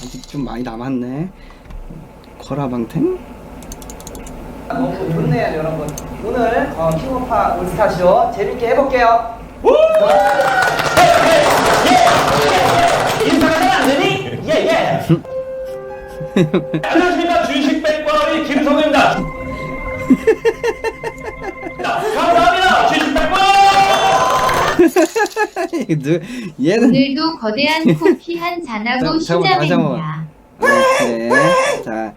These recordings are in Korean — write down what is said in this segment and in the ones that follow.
아직 좀 많이 남았네. 거라방탱? 너무 좋네요, 여러분. 오늘 어, 킹오파 올스타쇼 재밌게 해볼게요. 안 되니? 예, 예. 안녕하십니까. 주식 백과의 김성우입니다. 누- 얘는 오늘도 거대한 쿠키 한 잔하고 자, 잠깐만. 시작입니다. 네. 자,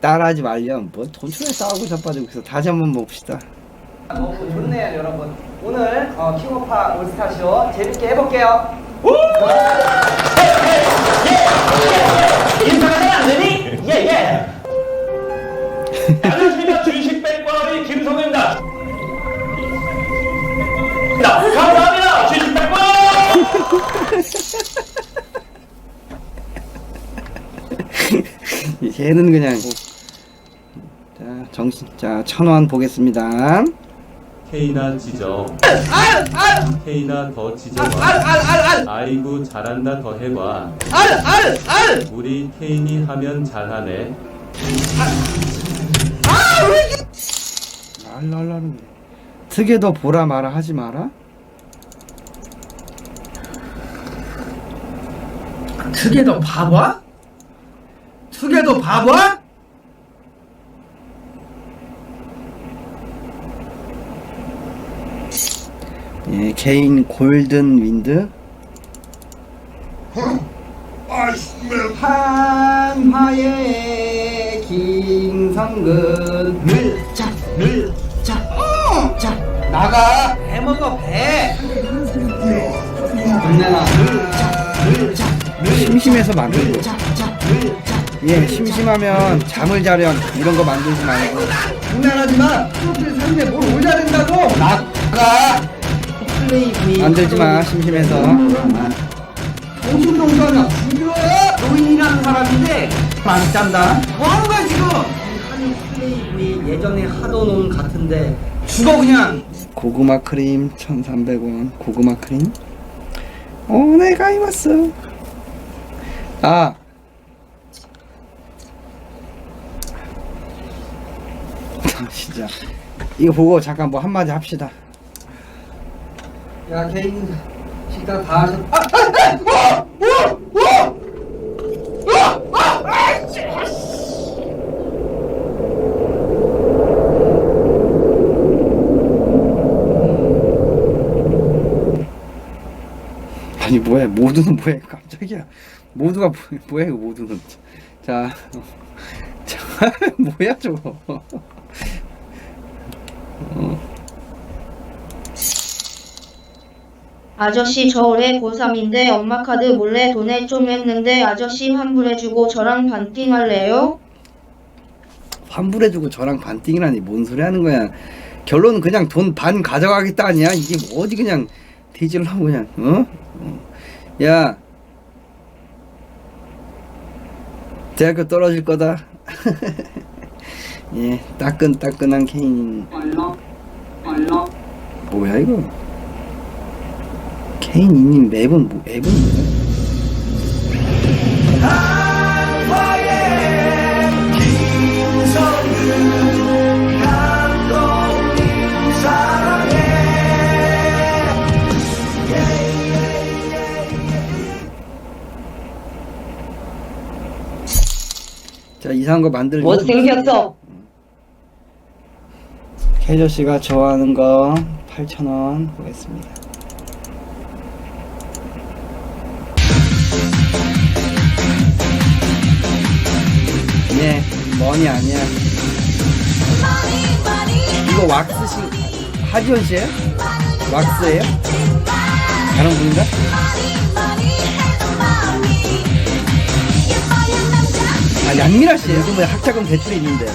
따라하지 말렴. 뭐 돈초에 싸우고 자빠지고 있어. 다시 한번 봅시다. 너무 좋네요, 여러분. 오늘 어, 킹오파 올스타쇼 재밌게 해볼게요. 인사가 잘안 되니? 예, 예. 안녕하십니까. 주식 백과의 김성우입니다. 자, 감사합니다. 백과! 얘는 그냥 자 정신 자 천원 보겠습니다. 케이나 찢어 케이나 더 찢어봐 아이고 잘한다 더 해봐 우리 케인이 하면 잘하네 랄랄라는 특에도 보라 마라 하지 마라. 투게더 바보야? 투게더 바보야? 예 개인 골든 윈드. 한화의 김성근 늘자 늘자 자 나가 배 먹어, 배. 금내나 늘자 심심해서 만든 거. 예 심심하면 잠을 자렴 이런 거 만들지 말고 장난하지 마. 프로필 사진에 뭘 올려야 된다고. 나가 만들지 마 심심해서 아, 정신병자냐? 죽여! 노인이라는 사람인데 안 짠다. 뭐 하는 거야 지금? 한플레이브 예전에 하던 놈 같은데 죽어 그냥. 고구마 크림 1300원 고구마 크림 어 내가 입었어 아 아, 진짜 이거 보고 잠깐 뭐 한마디 합시다 야 개인 식당 다 하셨. 아, 아, 아, 어, 어, 어, 아, 아, 씨. 아니 뭐야 모두는 뭐야 깜짝이야 모두가 뭐- 뭐야 이거 모두는 자, 자 뭐야 저거 아저씨 저 올해 고3인데 엄마 카드 몰래 돈에 좀 했는데 아저씨 환불해주고 저랑 반띵 할래요? 환불해주고 저랑 반띵이라니 뭔 소리 하는 거야 결론은 그냥 돈 반 가져가겠다 아니야 이게 뭐 어디 그냥 뒤질라고 그냥 어? 어. 야 대학교 떨어질 거다. 예 따끈따끈한 케인. 뭐야 이거? 케인 이님 맵은 뭐 앱은 뭐야 자 이상한 거 만들기 못생겼어. 캐저 씨가 좋아하는 거 8,000원 보겠습니다. 예, 머니 아니야. 이거 왁스 씨, 하지원 씨예요? 왁스예요? 다른 분인가? 아, 양미라 씨예요? 요즘에 학자금 대출이 있는데.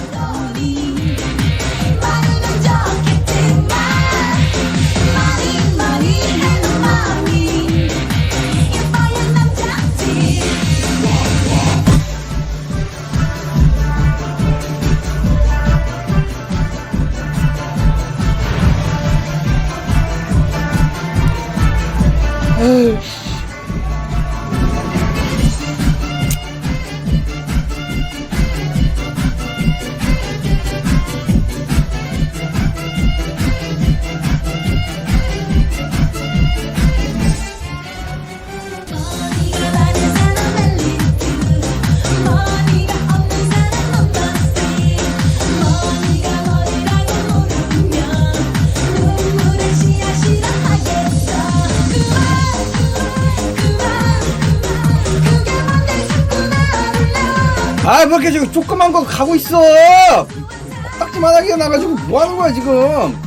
아, 뭐 이렇게 지금 조그만 거 가고 있어! 딱지만 하게 나가지고 뭐 하는 거야, 지금?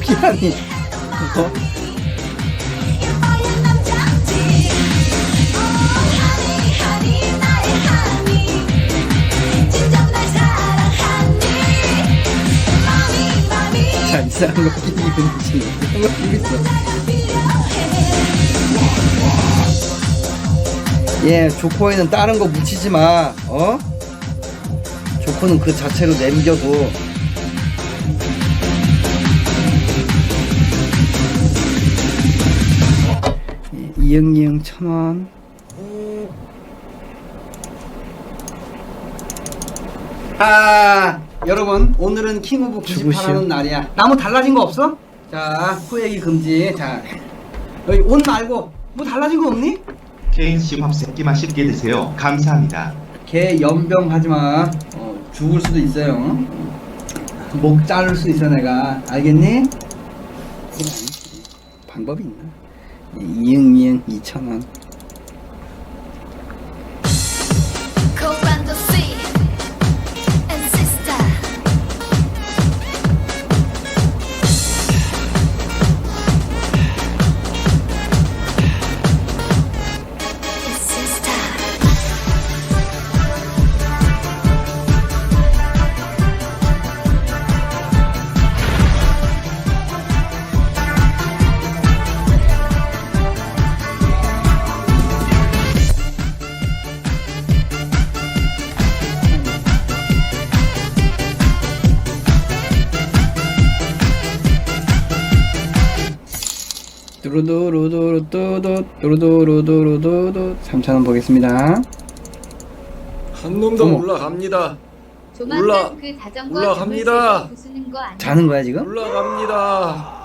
피하니. 어? 이상한 거 끼고 있어. 예, 조코에는 다른 거 묻히지 마. 어? 조코는 그 자체로 남겨도 예, 이응이응 천 원. 아, 여러분 오늘은 킹 오브 죽으시오. 98하는 날이야. 나무 달라진 거 없어? 자, 코얘기 금지. 자, 여기 옷 말고 뭐 달라진 거 없니? 개인 시밥 새끼 맛있게 드세요. 감사합니다. 개 연병 하지 마. 어, 죽을 수도 있어요. 어. 목 자를 수 있어 내가. 알겠니? 방법이 있나? 예, 이응 이응 2천 원. 루두루두루두두 두루두루두루두두 3천 원 보겠습니다. 한 놈 더 어머. 올라갑니다. 조만간 올라- 그 자전거 올라갑니다. 점을 부수는 거 아니야? 자는 거야 지금? 올라갑니다.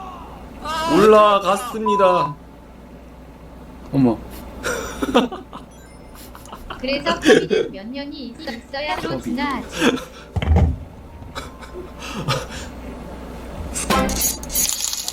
올라갔습니다. 어머. 그래서 코비는 몇 년이 있- 있어야 또. 지나지.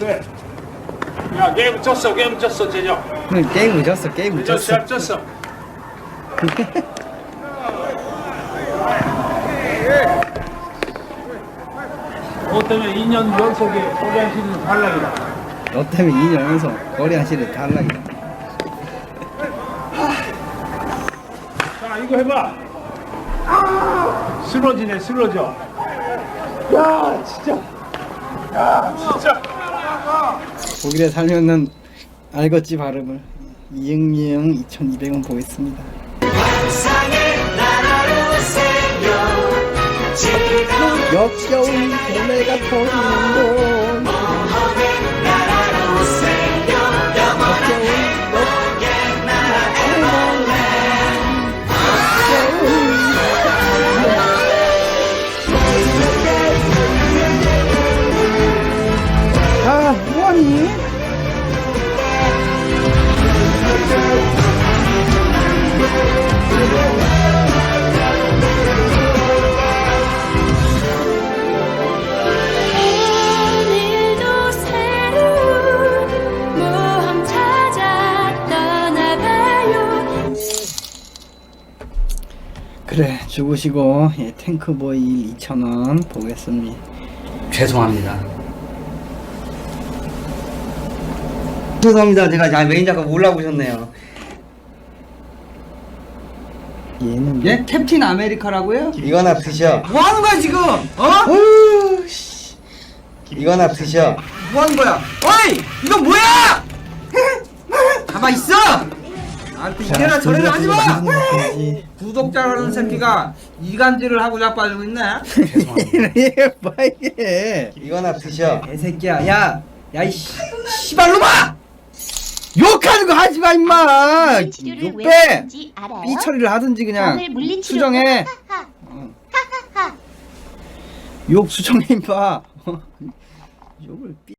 그래. 야, 게임 졌어, 게임 졌어, 제정. 응, 게임 늦었어 게임 늦었어. 시합 졌어. 너 때문에 2년 연속에 소리하시는 탈락이다. 너 때문에 2년 연속 거리 하시를 탈락이다. 자, 이거 해봐. 쓰러지네, 쓰러져. 야, 진짜. 야, 진짜. 독일에 살면은 알겠지 발음을. 이응이응 2,200원 보겠습니다. 역겨운 고뇌가 터지는 곳. 죽으시고, 예, 탱크보이 2,000원 보겠습니다. 죄송합니다. 죄송합니다. 제가 아, 메인 작가 몰라보셨네요. 얘는 예? 캡틴 아메리카라고요? 이거나 드셔. 뭐 하는 거야 지금? 어? 어휴, 씨. 이거나 드셔. 뭐 하는 거야? 어이! 이거 뭐야? 가만 있어! 나한테 이래라 저래라 하지 마! 구독자라는 새끼가 이간질을 하고 자빠지고 있네. 이게 이게 이거나 드셔. 개새끼야 야! 야 이 씨발놈아! 욕하는 거 하지 마 임마! 욕 빼! 삐 처리를 하든지 그냥 수정해 어. 욕 수정해 임마 욕을 삐